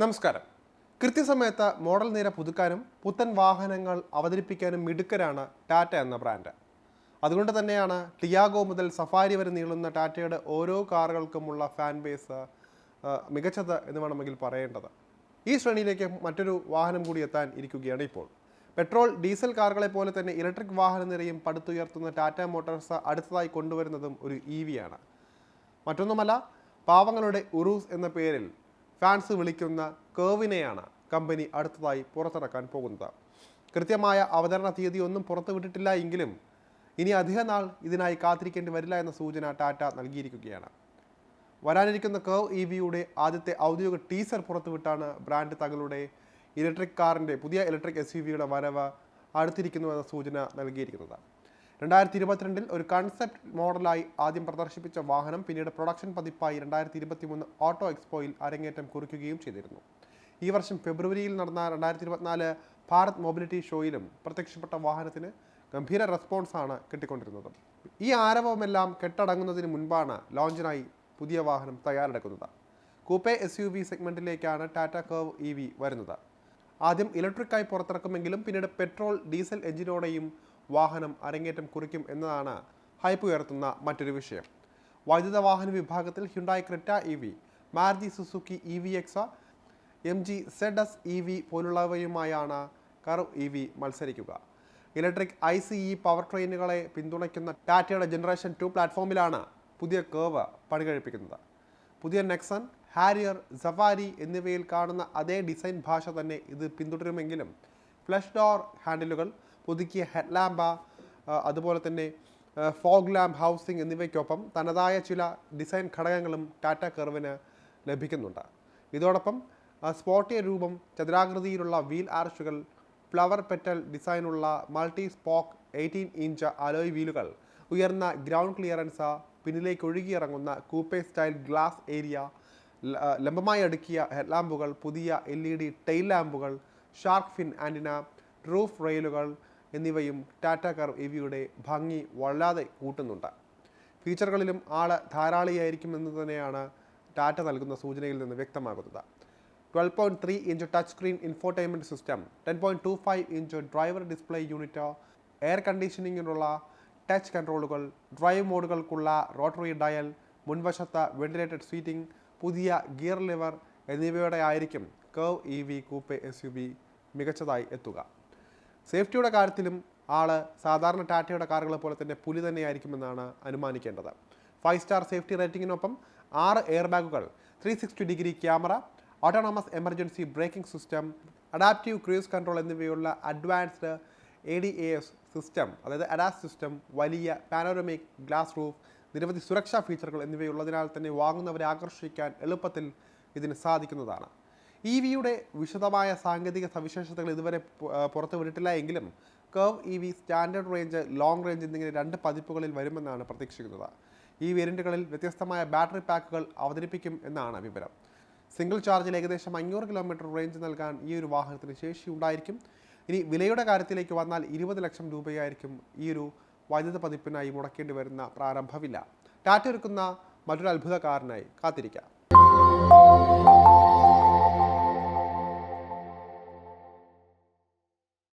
നമസ്കാരം. കൃത്യസമയത്ത് മോഡൽ നിര പുതുക്കാനും പുത്തൻ വാഹനങ്ങൾ അവതരിപ്പിക്കാനും മിടുക്കരാണ് ടാറ്റ എന്ന ബ്രാൻഡ്. അതുകൊണ്ട് തന്നെയാണ് ടിയാഗോ മുതൽ സഫാരി വരെ നീളുന്ന ടാറ്റയുടെ ഓരോ കാറുകൾക്കുമുള്ള ഫാൻ ബേസ് മികച്ചത് എന്ന് വേണമെങ്കിൽ പറയേണ്ടത്. ഈ ശ്രേണിയിലേക്ക് മറ്റൊരു വാഹനം കൂടി എത്താൻ ഇരിക്കുകയാണ് ഇപ്പോൾ. പെട്രോൾ ഡീസൽ കാറുകളെ പോലെ തന്നെ ഇലക്ട്രിക് വാഹന നിരയും പടുത്തുയർത്തുന്ന ടാറ്റ മോട്ടോഴ്സ് അടുത്തതായി കൊണ്ടുവരുന്നതും ഒരു ഇ വിയാണ് മറ്റൊന്നുമല്ല പാവങ്ങളുടെ ഉറൂസ് എന്ന പേരിൽ ഫാൻസ് വിളിക്കുന്ന കേവിനെയാണ് കമ്പനി അടുത്തതായി പുറത്തിറക്കാൻ പോകുന്നത്. കൃത്യമായ അവതരണ തീയതി ഒന്നും പുറത്തുവിട്ടിട്ടില്ല എങ്കിലും ഇനി അധിക നാൾ ഇതിനായി കാത്തിരിക്കേണ്ടി വരില്ല എന്ന സൂചന ടാറ്റ നൽകിയിരിക്കുകയാണ്. വരാനിരിക്കുന്ന കേവ് ഇ വിയുടെ ആദ്യത്തെ ഔദ്യോഗിക ടീസർ പുറത്തുവിട്ടാണ് ബ്രാൻഡ് തങ്ങളുടെ ഇലക്ട്രിക് കാറിന്റെ പുതിയ ഇലക്ട്രിക് എസ് യു വിയുടെ വരവ് അടുത്തിരിക്കുന്നുവെന്ന സൂചന നൽകിയിരിക്കുന്നത്. രണ്ടായിരത്തി ഇരുപത്തിരണ്ടിൽ ഒരു കൺസെപ്റ്റ് മോഡലായി ആദ്യം പ്രദർശിപ്പിച്ച വാഹനം പിന്നീട് പ്രൊഡക്ഷൻ പതിപ്പായി രണ്ടായിരത്തി ഇരുപത്തി മൂന്ന് ഓട്ടോ എക്സ്പോയിൽ അരങ്ങേറ്റം കുറിക്കുകയും ചെയ്തിരുന്നു. ഈ വർഷം ഫെബ്രുവരിയിൽ നടന്ന രണ്ടായിരത്തി ഇരുപത്തിനാല് ഭാരത് മൊബിലിറ്റി ഷോയിലും പ്രത്യക്ഷപ്പെട്ട വാഹനത്തിന് ഗംഭീര റെസ്പോൺസാണ് കിട്ടിക്കൊണ്ടിരുന്നത്. ഈ ആരവമെല്ലാം കെട്ടടങ്ങുന്നതിന് മുൻപാണ് ലോഞ്ചിനായി പുതിയ വാഹനം തയ്യാറെടുക്കുന്നത്. കൂപ്പെ എസ് യു വി സെഗ്മെന്റിലേക്കാണ് ടാറ്റ കർവ് ഇ വി വരുന്നത്. ആദ്യം ഇലക്ട്രിക്കായി പുറത്തിറക്കുമെങ്കിലും പിന്നീട് പെട്രോൾ ഡീസൽ എഞ്ചിനോടെയും വാഹനം അരങ്ങേറ്റം കുറിക്കും എന്നതാണ് ഹൈപ്പ് ഉയർത്തുന്ന മറ്റൊരു വിഷയം. വൈദ്യുത വാഹന വിഭാഗത്തിൽ Hyundai Creta E V Maruti Suzuki E V X M G Z S E V പോലുള്ളവയുമായാണ് Karu E V മത്സരിക്കുക. Electric I C E power ട്രെയിനുകളെ പിന്തുണയ്ക്കുന്ന ടാറ്റയുടെ ജനറേഷൻ ടു പ്ലാറ്റ്ഫോമിലാണ് പുതിയ കേവ് പണികഴിപ്പിക്കുന്നത്. പുതിയ നെക്സൺ ഹാരിയർ സഫാരി എന്നിവയിൽ കാണുന്ന അതേ ഡിസൈൻ ഭാഷ തന്നെ ഇത് പിന്തുടരുമെങ്കിലും ഫ്ലഷ് ഡോർ ഹാൻഡിലുകൾ പുതുക്കിയ ഹെഡ്ലാമ്പ അതുപോലെ തന്നെ ഫോഗ് ലാമ്പ് ഹൗസിംഗ് എന്നിവയ്ക്കൊപ്പം തനതായ ചില ഡിസൈൻ ഘടകങ്ങളും ടാറ്റ കർവിന് ലഭിക്കുന്നുണ്ട്. ഇതോടൊപ്പം സ്പോട്ടിയ രൂപം ചതുരാകൃതിയിലുള്ള വീൽ ആർച്ചുകൾ flower petal ഡിസൈനുള്ള multi spoke eighteen inch alloy വീലുകൾ ഉയർന്ന ഗ്രൗണ്ട് ക്ലിയറൻസ് പിന്നിലേക്ക് ഒഴുകിയിറങ്ങുന്ന കൂപ്പേ സ്റ്റൈൽ ഗ്ലാസ് ഏരിയ ലംബമായി അടുക്കിയ ഹെഡ്ലാമ്പുകൾ പുതിയ എൽ ഇ ഡി ടെയിൽ ലാമ്പുകൾ ഷാർക്ക് ഫിൻ ആന്റിന റൂഫ് റെയിലുകൾ എന്നിവയും ടാറ്റ കർ ഇവിയുടെ ഭംഗി വല്ലാതെ കൂട്ടുന്നുണ്ട്. ഫീച്ചറുകളിലും ആൾ ധാരാളിയായിരിക്കുമെന്ന് തന്നെയാണ് ടാറ്റ നൽകുന്ന സൂചനയിൽ നിന്ന് വ്യക്തമാകുന്നത്. Twelve point three inch touch screen infotainment system ten point two five inch driver display unit air കണ്ടീഷനിങ്ങിനുള്ള touch കൺട്രോളുകൾ ഡ്രൈവ് മോഡുകൾക്കുള്ള റോട്ടറി ഡയൽ മുൻവശത്ത വെന്റിലേറ്റഡ് സീറ്റിംഗ് പുതിയ ഗിയർ ലിവർ എന്നിവയോടെ ആയിരിക്കും Curvv E V coupe S U V മികച്ചതായി എത്തുക. സേഫ്റ്റിയുടെ കാര്യത്തിലും ആൾ സാധാരണ ടാറ്റയുടെ കാറുകളെ പോലെ തന്നെ പുലി തന്നെയായിരിക്കുമെന്നാണ് അനുമാനിക്കേണ്ടത്. ഫൈവ് സ്റ്റാർ സേഫ്റ്റി റേറ്റിംഗിനൊപ്പം ആറ് എയർ ബാഗുകൾ three sixty degree camera autonomous emergency braking system adaptive cruise control എന്നിവയുള്ള advanced A D A S system അതായത് അഡാസ് സിസ്റ്റം വലിയ പാനോറമിക് ഗ്ലാസ് റൂഫ് നിരവധി സുരക്ഷാ ഫീച്ചറുകൾ എന്നിവയുള്ളതിനാൽ തന്നെ വാങ്ങുന്നവരെ ആകർഷിക്കാൻ എളുപ്പത്തിൽ ഇതിന് സാധിക്കുന്നതാണ്. ഇ വിയുടെ വിശദമായ സാങ്കേതിക സവിശേഷതകൾ ഇതുവരെ പു- ആ, പുറത്തു വിട്ടിട്ടില്ല എങ്കിലും Curvv E V standard range long range എന്നിങ്ങനെ രണ്ട് പതിപ്പുകളിൽ വരുമെന്നാണ് പ്രതീക്ഷിക്കുന്നത്. ഈ വേരിയന്റുകളിൽ വ്യത്യസ്തമായ ബാറ്ററി പാക്കുകൾ അവതരിപ്പിക്കും എന്നാണ് വിവരം. സിംഗിൾ ചാർജിൽ ഏകദേശം അഞ്ഞൂറ് കിലോമീറ്റർ റേഞ്ച് നൽകാൻ ഈ ഒരു വാഹനത്തിന് ശേഷി ഉണ്ടായിരിക്കും. ഇനി വിലയുടെ കാര്യത്തിലേക്ക് വന്നാൽ ഇരുപത് ലക്ഷം രൂപയായിരിക്കും ഈ ഒരു വൈദ്യുത പതിപ്പിനായി മുടക്കേണ്ടി വരുന്ന പ്രാരംഭ വില. ടാറ്റ ഒരുക്കുന്ന മറ്റൊരു അത്ഭുത കാറിനായി കാത്തിരിക്കാം.